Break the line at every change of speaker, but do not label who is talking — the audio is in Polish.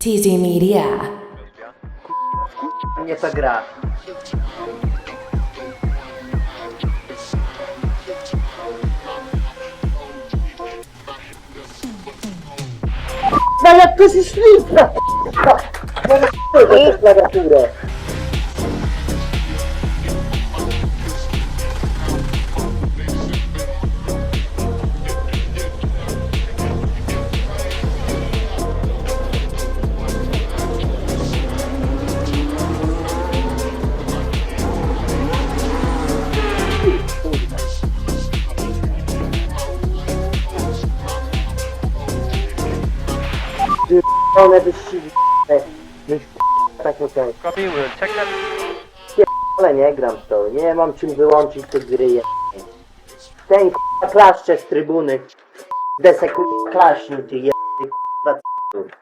TZ Media.
Nie ta gra. No jak to się ślizga? To jest klawiaturę. One wyścigi. Myś tak nie ten.
Kopiły, czekaj.
Ale nie gram w to. Nie mam czym wyłączyć te gry. je- Ten k***a klaszcze z trybuny. Desek k***a klaśnił ty je... k***a c***u.